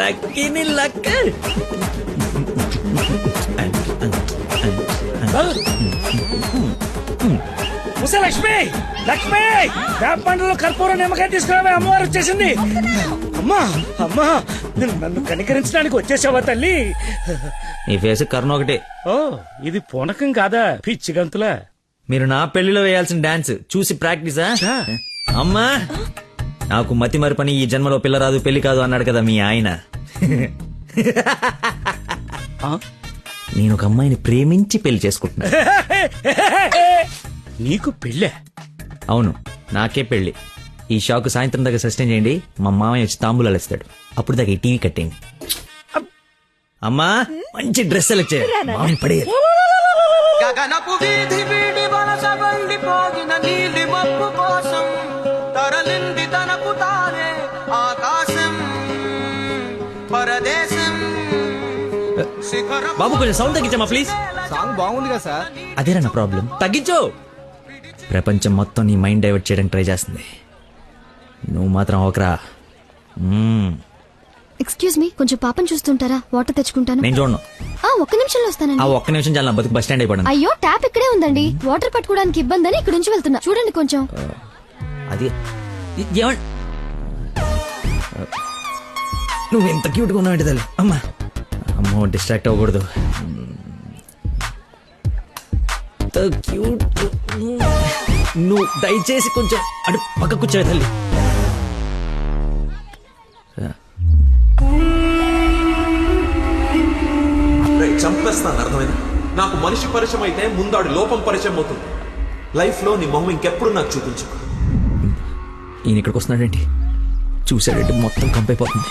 లక్కీని luck ఉసే లక్ష్మి! లక్ష్మి! వేప పండ్లలో కర్పూర నిమ్మకాయ తీసుకురావే అమ్మవారు వచ్చేసింది. అమ్మా అమ్మా నన్ను కనికరించడానికి వచ్చేసావా తల్లి? ఈ ఫేస్ కర్ణ ఒకటే. ఓ ఇది పూనకం కాదా? పిచ్చి గంతులా. మీరు నా పెళ్ళిలో వేయాల్సిన డాన్స్ చూసి ప్రాక్టీసా. అమ్మా! నాకు మతి మరి పని ఈ జన్మలో పిల్ల రాదు పెళ్ళి కాదు అన్నాడు కదా మీ ఆయన? నేను ఒక అమ్మాయిని ప్రేమించి పెళ్ళి చేసుకుంటున్నా. నీకు పెళ్ళే? అవును నాకే పెళ్ళి ఈ షాక్ సాయంత్రం దాకా సస్టైన్ చేయండి మా మామయ్య వచ్చి తాంబూలాలు ఇస్తాడు అప్పుడు దాకా ఈ టీవీ కట్టేయండి. అమ్మా మంచి డ్రెస్ సెలెక్ట్ చేయాలి పడేయాలి. గగనపు వీధి వీడి వలస వెళ్ళిపోగిన నీలి మబ్బు కోసం తరలింది తానే బాబు కొంచెం సౌండ్ తగ్గించమ్మా ప్లీజ్ సాంగ్ బాగుంది కదా సార్. అదేనా నా ప్రాబ్లం తగ్గించు. ప్రపంచం మొత్తం నీ మైండ్ డైవర్ట్ చేయడానికి ట్రై చేస్తుంది. నువ్వు మాత్రం ఒకరా ఎక్స్క్యూజ్ మీ కొంచెం పాపం చూస్తుంటారా? వాటర్ తెచ్చుకుంటాను. నేను చూడను. ఆ ఒక్క నిమిషంలో ఆ వస్తానండి ఒక్క నిమిషం చాలా బతుకు బస్ స్టాండ్ అయిపోయాను అయ్యో ట్యాప్ ఇక్కడే ఉందండి. వాటర్ పట్టుకోవడానికి ఇబ్బంది అని ఇక్కడ నుంచి వెళ్తున్నా. చూడండి కొంచెం. అది ఇ- ఏమన్- నువ్వు ఎంత క్యూట్గా ఉన్నావు తల్లి అమ్మా. అమ్మో డిస్ట్రాక్ట్ అవ్వకూడదు. క్యూట్ నువ్వు దయచేసి కొంచెం అటు పక్క కూర్చోవే తల్లి. చంపేస్తాను అర్థమైంది? నాకు మనిషి పరిచయం అయితే ముందాడు లోపం పరిచయం అవుతుంది. లైఫ్లో నీ మొహం ఇంకెప్పుడు నాకు చూపించు. ఈయన ఇక్కడికి వస్తున్నాడేంటి? చూశాడంటే మొత్తం కంపైపోతుంది.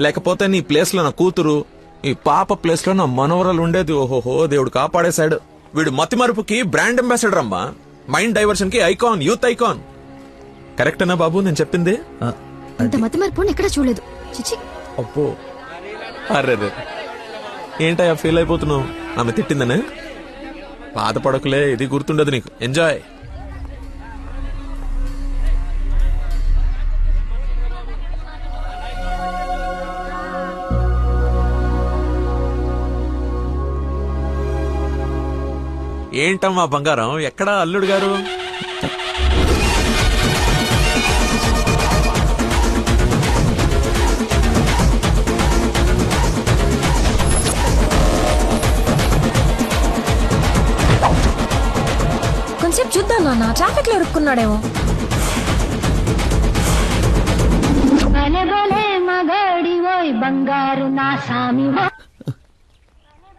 లేకపోతే నీ ప్లేస్లో నా కూతురు ఈ పాప ప్లేస్లో నా మనవరాలు ఉండేది ఓహోహో దేవుడు కాపాడేశాడు. వీడు మతి మరుపుకి బ్రాండ్ అంబాసిడర్ అమ్మా. మైండ్ డైవర్షన్కి ఐకాన్ యూత్ ఐకాన్. కరెక్టేనా బాబు నేను చెప్పింది? ఆ, ఇంత మతి మరపు ఎక్కడ చూడలేదు. చిచి అబ్బో. అర్రే ఏంటయ్యా ఫీల్ అయిపోతున్నావు? ఆమె తిట్టిందనే? బాధపడకులే ఇది గుర్తుండదు నీకు. ఎంజాయ్ ఏంటమ్మా బంగారం ఎక్కడా అల్లుడు గారు కొంచెం చూద్దాం నాన్న ట్రాఫిక్ లో ఇరుక్కున్నాడేమో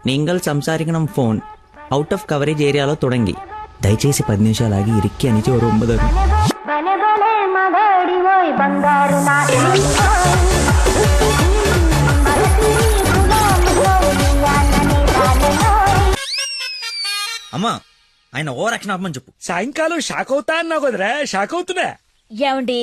നിങ്ങൾ സംസാരിക്കണം ഫോൺ అవుట్ ఆఫ్ కవరేజ్ ఏరియాలో తొడంగి. దయచేసి పది నిమిషాలు ఆగి ఇరిక్కి అని చెవరు ఒంబదారు అమ్మా ఆయన ఓ రక్షణ అమ్మని చెప్పు. సాయంకాలం షాక్ అవుతా అన్నావు కదరా షాక్ అవుతున్నా ఏమండి?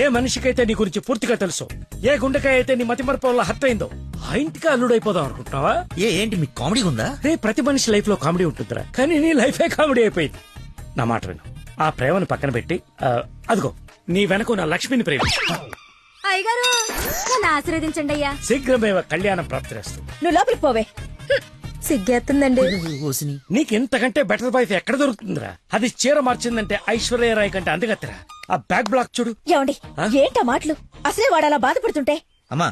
ఏ మనిషికైతే నీ గురించి పూర్తిగా తెలుసు ఏ గుండెకాయ అయితే నీ మతిమరపు వల్ల హత్య అయిందో ఆ ఇంటికి అల్లుడైపోదాం అనుకుంటున్నావా? ఏ ఏంటి మీకు కామెడీ ఉందా? రే ప్రతి మనిషి లైఫ్లో కామెడీ ఉంటుందిరా. కానీ నీ లైఫే కామెడీ అయిపోయింది. నా మాట విను. ఆ ప్రేమను పక్కన పెట్టి ఆ, అదిగో నీ వెనక నా లక్ష్మిని ప్రేమ. అయ్యగారు నన్ను ఆశీర్వదించండి అయ్యా. శీఘ్రమేవ కళ్యాణం ప్రాప్తిరేస్తుంది నువ్వు లోపలికి పోవే. హ్మ్. సిగ్గేస్తుందండి నీకు ఇంతకంటే బెటర్ వైఫ్ ఎక్కడ దొరుకుతుందిరా? అది చీర మార్చిందంటే ఐశ్వర్య రాయ్ కంటే అందుగత్తరా? ఆ బ్యాక్ బ్లాక్ చూడు. ఏమండి ఏంటా మాటలు? అసలే వాడు అలా బాధపడుతుంటే? అమ్మా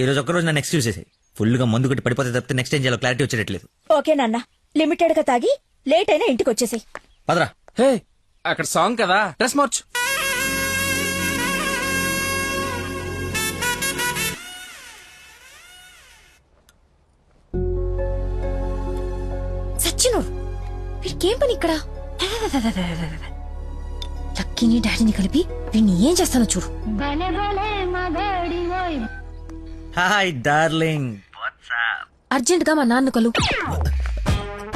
ఈ రోజు ఒక్కరోజు నన్ను ఎక్స్క్యూజ్ చేసేది ఫుల్గా మందు కొట్టి పడిపోతే తప్పితే నెక్స్ట్ ఏం చేయాలో క్లారిటీ వచ్చేటట్లేదు. ఓకే నాన్న లిమిటెడ్గా తాగి లేట్ అయినా ఇంటికి వచ్చేసాయి. పదరా. హే అక్కడ సాంగ్ కదా డ్రెస్ మార్చు. సచ్చినోడు వీడికేం పని ఇక్కడ? లక్కీని డాడీని కలిపి వీడిని ఏం చేస్తానో చూడు. హాయ్ డార్లింగ్ అర్జెంట్గా మా నాన్న కలు.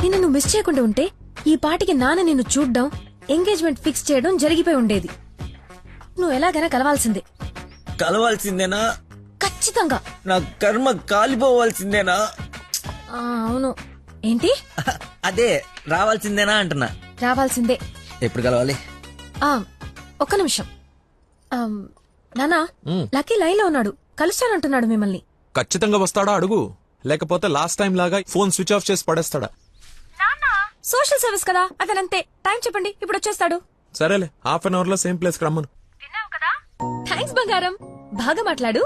నిన్ను నువ్వు మిస్ చేయకుండా ఉంటే ఈ పాటికి నాన్న నిన్ను చూడ్డం ఎంగేజ్మెంట్ ఫిక్స్ చేయడం జరిగిపోయి ఉండేది. నువ్వు ఎలాగైనా కలవాల్సిందే. కలవాల్సిందేనా? ఖచ్చితంగా. నా కర్మ కాలిపోవాల్సిందేనా? ఆ, అవును. ఏంటి? అదే రావాల్సిందేనా అంటున్నా. రావాల్సిందే. ఎప్పుడు కలవాలి? ఆ ఒక్క నిమిషం. ఆ, నానా లక్కీ లైన్లో ఉన్నాడు. కలుస్తానంటున్నాడు మిమ్మల్ని. ఖచ్చితంగా వస్తాడా అడుగు. లేకపోతే లాస్ట్ టైం లాగా ఫోన్ స్విచ్ ఆఫ్ చేసి పడేస్తాడా? సోషల్ సర్వీస్ కదా అతనంతే టైం చెప్పండి ఇప్పుడు వచ్చేస్తాడు. సరేలే హాఫ్ అన్ అవర్లో సేమ్ ప్లేస్ రమ్మను. థ్యాంక్స్ బంగారం. బాగా మాట్లాడు.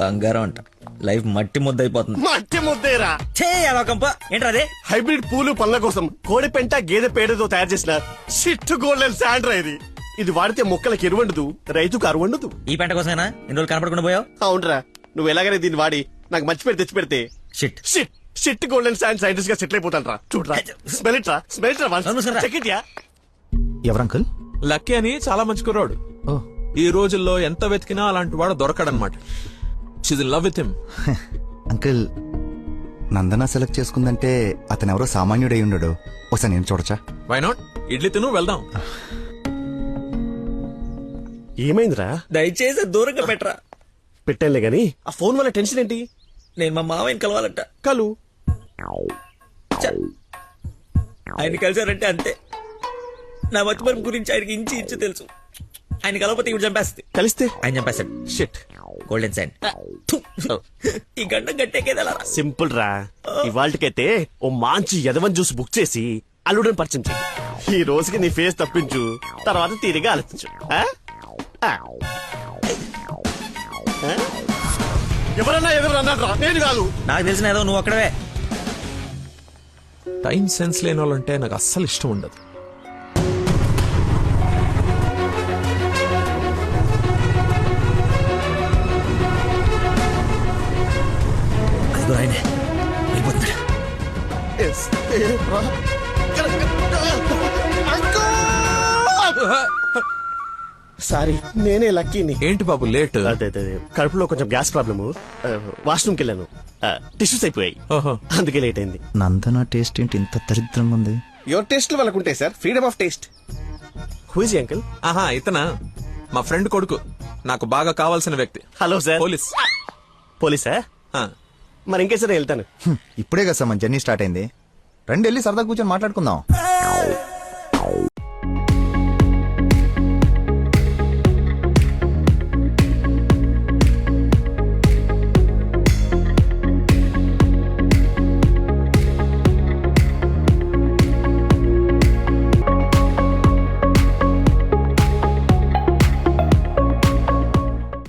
బంగారం అంట. లైఫ్ మట్టి ముద్ద అయిపోతుంది మట్టి ముద్దేరా. ఛే అలోకంప ఏంట్రా అదే? హైబ్రిడ్ పూలు పండ్ల కోసం కోడి పెంట గేదె పేడతో తయారు చేసిన షిట్ గోల్డెన్ శాండ్రా ఇది. ఇది వాడితే మొక్కలకు ఎరువండదు రైతుకు అరువండదు ఈ పంట కోసమేనా? ఎన్ని రోజులు కనపడకుండా పోయావు? అవునరా నువ్వు ఎలాగైనా దీన్ని వాడి నాకు మంచి పేరు తెచ్చి పెడితే. Shit shit shit golden sand సైంటిస్ట్గా settle అయిపోతాను రా చూడరా స్మెల్ ఇట్ రా స్మెల్ ఇట్ రా అవును సార్. చెక్ ఇట్ యా ఎవరంకుల్? లక్కీ అని చాలా మంచి కుర్రాడు. ఈ రోజుల్లో ఎంత వెతికినా అలాంటి వాడు దొరకడనమాట she's in love with him uncle Nandana select చేసుకుందంటే అతను ఎవరో సామాన్యుడై ఉండడు. ఒకసారి నేను చూడచ్చా? వై నాట్ ఇడ్లీ తిను వెళ్దాం. ఏమైందిరా? దయచేసి దూరంగా పెట్టరా. పెట్టానులే గాని. ఆ ఫోన్ వల్ల టెన్షన్ ఏంటి? నేను మా మామయ్యని కలవాలంట. కలు! ఆయన కలిసారంటే అంతే. నా మతిమరుపు గురించి ఆయనకి ఇంచి ఇంచు తెలుసు. ఆయన కలవకపోతే ఇవి చంపేస్తుంది. కలిస్తే? ఆయన చంపేస్తాడు. షిట్ గోల్డెన్ సైన్ ఈ గంట గట్టేకేది ఎలా సింపుల్ రా ఇవాళకైతే ఓ మంచి యదవన్ జ్యూస్ బుక్ చేసి అల్లుడని పరిచయం చెయ్యి ఈ రోజుకి నీ ఫేస్ తప్పించు. తర్వాత తీరిగా ఆలోచించు? ఎవరన్నా ఎదురు అన్నారా నేను కాదు. నాకు తెలిసిన ఏదో నువ్వు అక్కడవే. టైం సెన్స్ లేని వాళ్ళంటే నాకు అస్సలు ఇష్టం ఉండదు. ఆయనే. సారీ నేనే లక్కీని. ఏంటి బాబు లేట్. అదే అదే. కడుపులో కొంచెం గ్యాస్ ప్రాబ్లము. వాష్రూమ్కి వెళ్ళాను. టిష్యూస్ అయిపోయాయి. ఓహో. అందుకే లేట్ అయింది. నందన టేస్ట్ ఏంటి? ఇంత దరిద్రంగా ఉంది. యువర్ టేస్ట్ వాళ్ళకు ఉంటాయి sir freedom of taste who's he uncle ఆహా ఇతనా? మా ఫ్రెండ్ కొడుకు. నాకు బాగా కావాల్సిన వ్యక్తి. Hello sir police. పోలీసా? మరి ఇంకేసారి వెళ్తాను. ఇప్పుడే కదా సార్ మన జర్నీ స్టార్ట్ అయింది. రండి వెళ్ళి సరదా కూర్చొని మాట్లాడుకుందాం.